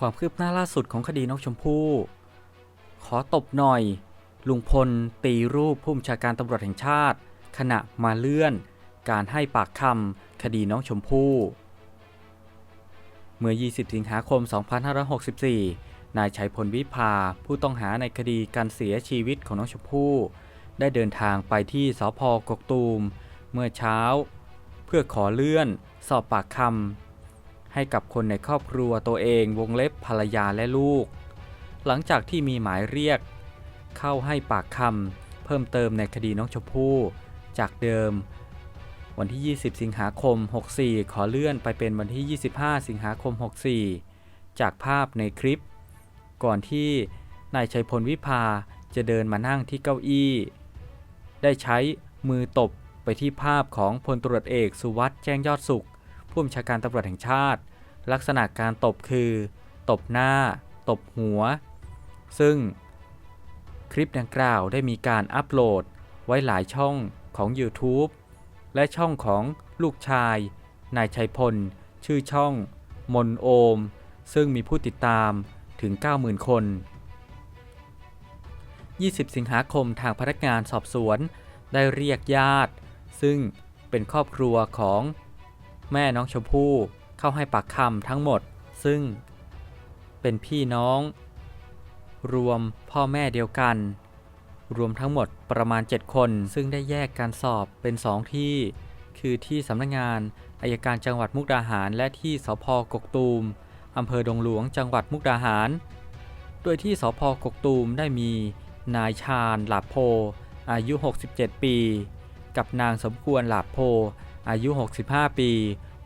ความคืบหน้าล่าสุดของคดีน้องชมพู่ ขอตบหน่อย ลุงพล ตีรูปผู้บัญชาการตำรวจแห่งชาติ ขณะมาเลื่อน การให้ปากคำคดีน้องชมพู่ เมื่อ 20 สิงหาคม 2564 นายชัยพลวิภา ผู้ต้องหาในคดีการเสียชีวิตของน้องชมพู่ ได้เดินทางไปที่สพกกตูม เมื่อเช้า เพื่อขอเลื่อน สอบปากคำ ให้กับคนในครอบครัวตัวเองวงเล็บภรรยาและลูก หลังจากที่มีหมายเรียก เข้าให้ปากคำเพิ่มเติมในคดีน้องชมพู่จากเดิม วันที่ 20 สิงหาคม 64 ขอเลื่อนไปเป็นวันที่ 25 สิงหาคม 64 จากภาพในคลิป ก่อนที่นายชัยพลวิภาจะเดินมานั่งที่เก้าอี้ ได้ใช้มือตบไปที่ภาพของพลตรวจเอกสุวัสด์แจ้งยอดสุขผู้บัญชาการตำรวจแห่งชาติ ลักษณะการตบคือ ตบหน้า ตบหัว ซึ่งคลิปดังกล่าวได้มีการอัปโหลดไว้หลายช่องของ YouTube และช่องของลูกชาย นายชัยพล ชื่อช่อง มนโอม ซึ่งมีผู้ติดตามถึง 90,000 คน 20 สิงหาคมทางพนักงานสอบสวนได้เรียกญาติ ซึ่งเป็นครอบครัวของแม่น้องชมพู่ เข้าให้ปากคำทั้งหมด ซึ่งเป็นพี่น้อง รวมพ่อแม่เดียวกัน รวมทั้งหมดประมาณ 7 คน ซึ่งได้แยกการสอบเป็น 2 ที่ คือที่สำนักงานอายการจังหวัดมุกดาหาร และที่สพกกตูมอำเภอดงหลวงจังหวัดมุกดาหาร โดยที่สพกกตูมได้มีนายชาญหลาโพ อายุ 67 ปี กับนางสมควรหลาโพ อายุ 65 ปี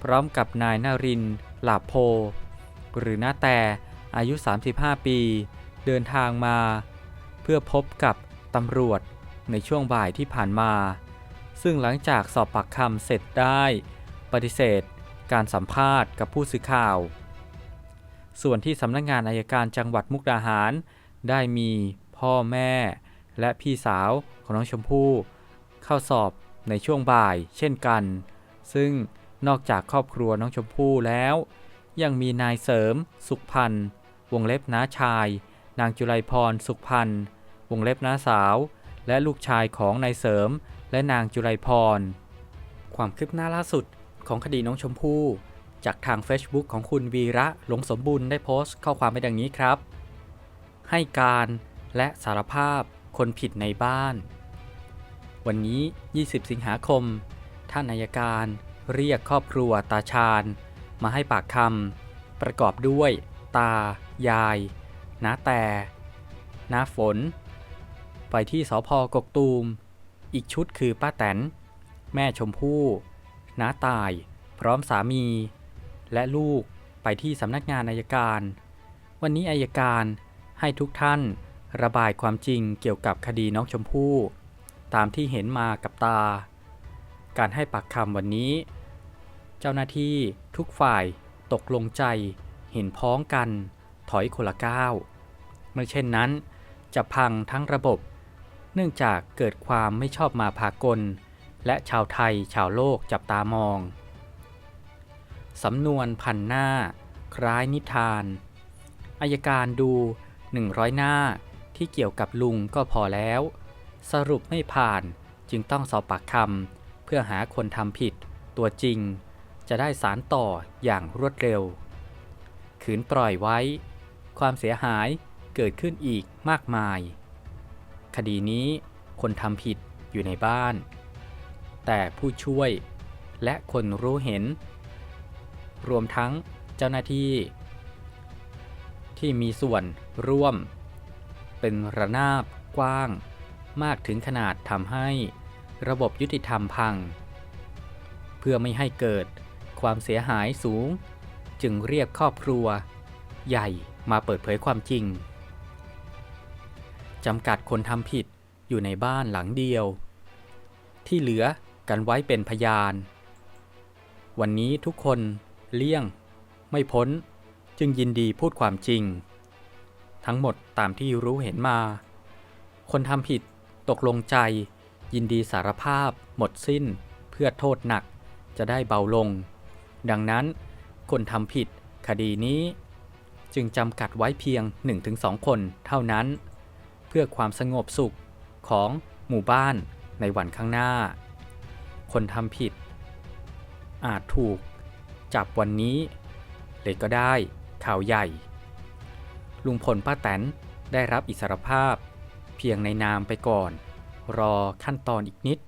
พร้อมกับนายนารินหลาโพ หรือนาแต่อายุ 35 ปี เดินทางมา เพื่อพบกับตำรวจในช่วงบ่ายที่ผ่านมา ซึ่งหลังจากสอบปากคำเสร็จได้ ปฏิเสธ การสัมภาษณ์กับผู้สื่อข่าว ส่วนที่สำนักงานอายการจังหวัดมุกดาหาร ได้มีพ่อแม่ และพี่สาวของน้องชมพู่ เข้าสอบในช่วงบ่ายเช่นกัน ซึ่ง นอกจากครอบครัวน้องชมพู่แล้ว ยังมีนายเสริม สุขพันธ์วงเล็บน้าชาย นางจุไรพรสุขพันธ์วงเล็บน้าสาว และลูกชายของนายเสริม และนางจุไรพร ความคืบหน้าล่าสุดของคดีน้องชมพู่จากทาง Facebook ของคุณวีระหลงสมบูรณ์ได้โพสต์ข้อความไปดังนี้ครับ ให้การและสารภาพคนผิดในบ้าน วันนี้ 20 สิงหาคม ท่านนายการ เรียกครอบครัวตาชาญ มาให้ปากคำประกอบด้วย ตา ยาย น้าแต่น้าฝน ไปที่สพกกตูม อีกชุดคือป้าแตน แม่ชมพู่น้าตาย พร้อมสามี และลูกไปที่สำนักงานอายการ วันนี้อายการให้ทุกท่านระบายความจริงเกี่ยวกับคดีน้องชมพู่ ตามที่เห็นมากับตา การให้ปากคำวันนี้ เจ้าหน้าที่ทุกฝ่ายตกลงใจ เห็นพ้องกัน ถอยคนละก้าวเมื่อเช่นนั้น จะพังทั้งระบบ เนื่องจากเกิดความไม่ชอบมาพากล และชาวไทยชาวโลกจับตามอง สำนวนพันหน้า คล้ายนิทานอายการดู100หน้าที่เกี่ยวกับลุงก็พอแล้ว สรุปไม่ผ่านจึงต้องสอบปากคำเพื่อหาคนทำผิดตัวจริง จะได้สารต่ออย่างรวดเร็ว ขืนปล่อยไว้ ความเสียหายเกิดขึ้นอีกมากมาย คดีนี้คนทำผิดอยู่ในบ้าน แต่ผู้ช่วยและคนรู้เห็น รวมทั้งเจ้าหน้าที่ ที่มีส่วนร่วม เป็นระนาบกว้าง มากถึงขนาดทำให้ระบบยุติธรรมพัง เพื่อไม่ให้เกิด ความเสียหายสูง จึงเรียกครอบครัว ใหญ่มาเปิดเผยความจริงจำกัดคนทำผิดอยู่ในบ้านหลังเดียว ที่เหลือกันไว้เป็นพยาน วันนี้ทุกคนเลี่ยง ไม่พ้นจึงยินดีพูดความจริง ทั้งหมดตามที่รู้เห็นมา คนทำผิดตกลงใจ ยินดีสารภาพ หมดสิ้น เพื่อโทษหนักจะได้เบาลง ดังนั้น คนทำผิดคดีนี้จึงจำกัดไว้เพียง 1-2 คนเท่านั้น เพื่อความสงบสุขของหมู่บ้านในวันข้างหน้า คนทำผิด อาจถูกจับวันนี้ เลยก็ได้ข่าวใหญ่ ลุงพลป้าแตนได้รับอิสรภาพ เพียงในนามไปก่อน รอขั้นตอนอีกนิด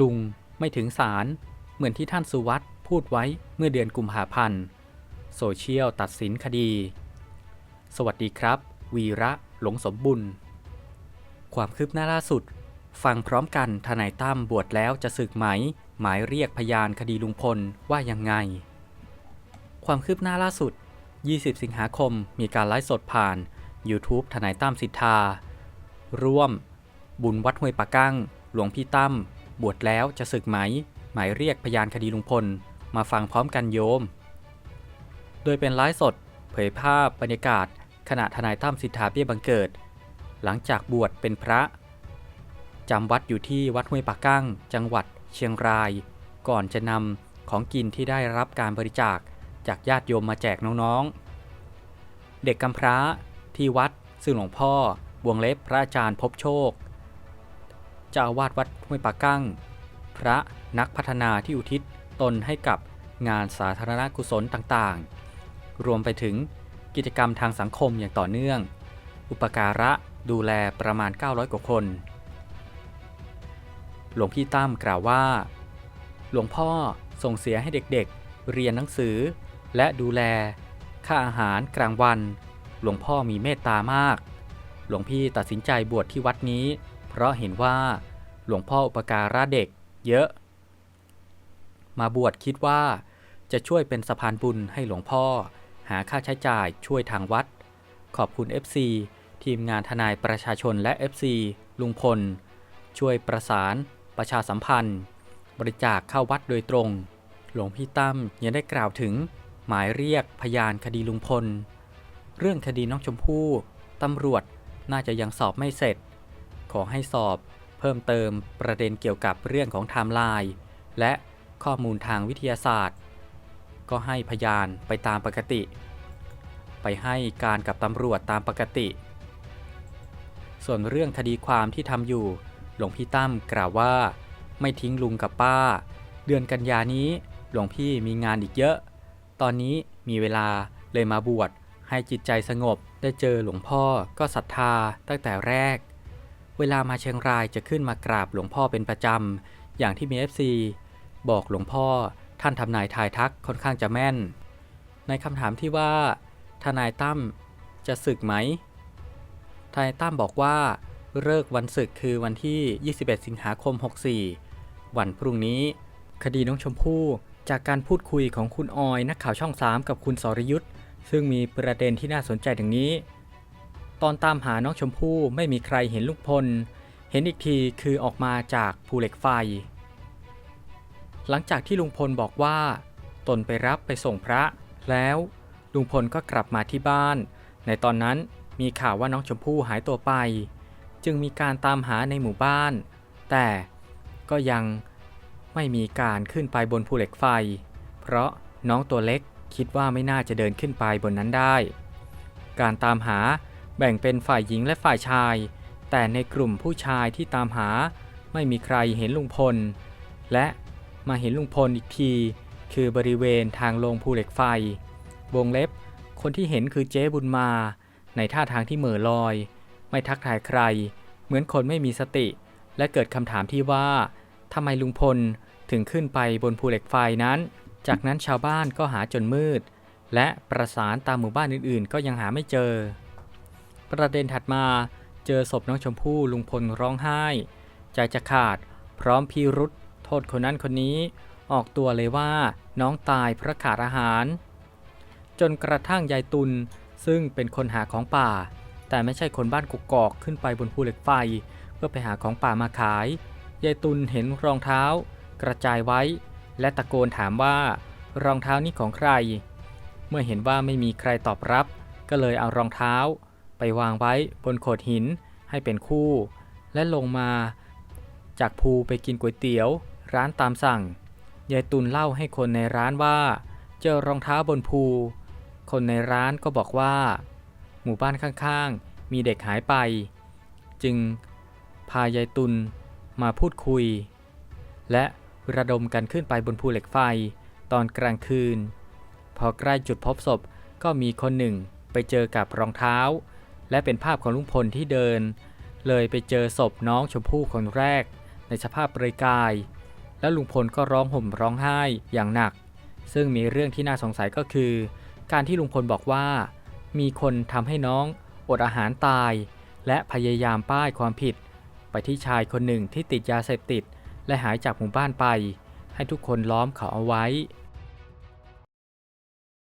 ลุงไม่ถึงศาลเหมือนที่ท่านสุวัต พูดไว้เมื่อเดือนกุมภาพันธ์ โซเชียลตัดสินคดี สวัสดีครับ วีระหลงสมบุญ ความคืบหน้าล่าสุด ฟังพร้อมกันทนายตั้มบวชแล้วจะสึกไหม หมายเรียกพยานคดีลุงพลว่ายังไง ความคืบหน้าล่าสุด 20 สิงหาคมมีการไลฟ์สดผ่าน YouTube ทนายตั้มสิทธา ร่วม บุญวัดห้วยปะกั้ง หลวงพี่ตั้มบวชแล้วจะสึกไหม หมายเรียกพยานคดีลุงพล มาฟังพร้อมกันโยม โดยเป็นไลฟ์สด เผยภาพบรรยากาศ ขณะทนายตั้มสิทธาเบี้ยบังเกิด หลังจากบวชเป็นพระจำวัดอยู่ที่วัดห้วยปะกั้ง จังหวัดเชียงราย ก่อนจะนำของกินที่ได้รับการบริจาคจากญาติโยมมาแจกน้องๆ เด็กกำพร้าที่วัดซึ่งหลวงพ่อ บวงเล็บพระอาจารย์พบโชคเจ้าอาวาสวัดห้วยปะกั้ง พระนักพัฒนาที่อุทิศ ตนให้กับงานสาธารณกุศลต่างๆ รวมไปถึงกิจกรรมทางสังคมอย่างต่อเนื่อง อุปการะดูแลประมาณ 900 กว่าคน หลวงพี่ตั้มกล่าวว่า หลวงพ่อส่งเสียให้เด็กๆ เรียนหนังสือ และดูแล ค่าอาหารกลางวัน หลวงพ่อมีเมตตามาก หลวงพี่ตัดสินใจบวชที่วัดนี้ เพราะเห็นว่า หลวงพ่ออุปการะเด็ก เยอะ มาบวชคิดว่า จะช่วยเป็นสะพานบุญให้หลวงพ่อ หาค่าใช้จ่ายช่วยทางวัด ขอบคุณ FC ทีมงานทนายประชาชนและ FC ลุงพล ช่วยประสาน ประชาสัมพันธ์ บริจาคเข้าวัดโดยตรง หลวงพี่ตั้มยังได้กล่าวถึง หมายเรียกพยานคดีลุงพล เรื่องคดีน้องชมพู่ตำรวจน่าจะยังสอบไม่เสร็จ ขอให้สอบเพิ่มเติมประเด็นเกี่ยวกับเรื่องของไทม์ไลน์และ ข้อมูลทางวิทยาศาสตร์ ก็ให้พยานไปตามปกติ ไปให้การกับตำรวจตามปกติ ส่วนเรื่องคดีความที่ทำอยู่ หลวงพี่ตั้มกล่าวว่า ไม่ทิ้งลุงกับป้า เดือนกันยานี้หลวงพี่มีงานอีกเยอะ ตอนนี้มีเวลาเลยมาบวชให้จิตใจสงบได้เจอหลวงพ่อก็ศรัทธาตั้งแต่แรก เวลามาเชียงรายจะขึ้นมากราบหลวงพ่อเป็นประจำ อย่างที่มี FC บอกหลวงพ่อท่านทำนายทายทักค่อนข้างจะแม่น ในคำถามที่ว่า ทนายตั้มจะศึกไหม ทนายตั้มบอกว่าเลิกวันศึกคือวันที่ 21 สิงหาคม 64 วันพรุ่งนี้ คดีน้องชมพู่จากการพูดคุยของคุณออยนักข่าวช่อง 3 กับคุณสรยุทธ์ซึ่งมีประเด็นที่น่าสนใจดังนี้ ตอนตามหาน้องชมพู่ไม่มีใครเห็นลุงพล เห็นอีกทีคือออกมาจากภูเหล็กไฟ หลังจากที่ลุงพลบอกว่า ตนไปรับไปส่งพระ แล้วลุงพลก็กลับมาที่บ้าน ในตอนนั้นมีข่าวว่าน้องชมพู่หายตัวไป จึงมีการตามหาในหมู่บ้าน แต่ก็ยังไม่มีการขึ้นไปบนภูเหล็กไฟ เพราะน้องตัวเล็กคิดว่าไม่น่าจะเดินขึ้นไปบนนั้นได้ การตามหาแบ่งเป็นฝ่ายหญิงและฝ่ายชาย แต่ในกลุ่มผู้ชายที่ตามหาไม่มีใครเห็นลุงพล และ มาเห็นลุงพลอีกที คือบริเวณทางลงภูเหล็กไฟ วงเล็บ คนที่เห็นคือเจ๊บุญมา ในท่าทางที่เหม่อลอย ไม่ทักทายใคร เหมือนคนไม่มีสติ และเกิดคำถามที่ว่าทำไมลุงพลถึงขึ้นไปบนภูเหล็กไฟนั้น จากนั้นชาวบ้านก็หาจนมืด และประสานตามหมู่บ้านอื่นๆ ก็ยังหาไม่เจอ ประเด็นถัดมาเจอศพน้องชมพู่ลุงพลร้องไห้ ใจจะขาด พร้อมพีรุษ โทษคนนั้นคนนี้ออกตัวเลยว่าน้องตายเพราะขาดอาหาร จนกระทั่งยายตุลซึ่งเป็นคนหาของป่า แต่ไม่ใช่คนบ้านกกอกขึ้นไปบนภูเหล็กไฟ เพื่อไปหาของป่ามาขายยายตุลเห็นรองเท้า กระจายไว้ และตะโกนถามว่ารองเท้านี้ของใคร เมื่อเห็นว่าไม่มีใครตอบรับ ก็เลยเอารองเท้า ไปวางไว้บนโขดหินให้เป็นคู่ และลงมา จากภูไปกินก๋วยเตี๋ยว ร้านตามสั่ง ยายตุลเล่าให้คนในร้านว่า เจอรองเท้าบนภู คนในร้านก็บอกว่า หมู่บ้านข้างๆ มีเด็กหายไป จึงพายายตุลมาพูดคุย และระดมกันขึ้นไปบนภูเหล็กไฟตอนกลางคืน พอใกล้จุดพบศพก็มีคนหนึ่งไปเจอกับรองเท้า และเป็นภาพของลุงพลที่เดิน เลยไปเจอศพน้องชมพู่คนแรกในสภาพเปลือยกาย แล้วลุงพลก็ร้องห่มร้องไห้อย่างหนัก ซึ่งมีเรื่องที่น่าสงสัยก็คือ การที่ลุงพลบอกว่า มีคนทำให้น้องอดอาหารตาย และพยายามป้ายความผิด ไปที่ชายคนหนึ่งที่ติดยาเสพติด และหายจากหมู่บ้านไป ให้ทุกคนล้อมเขาเอาไว้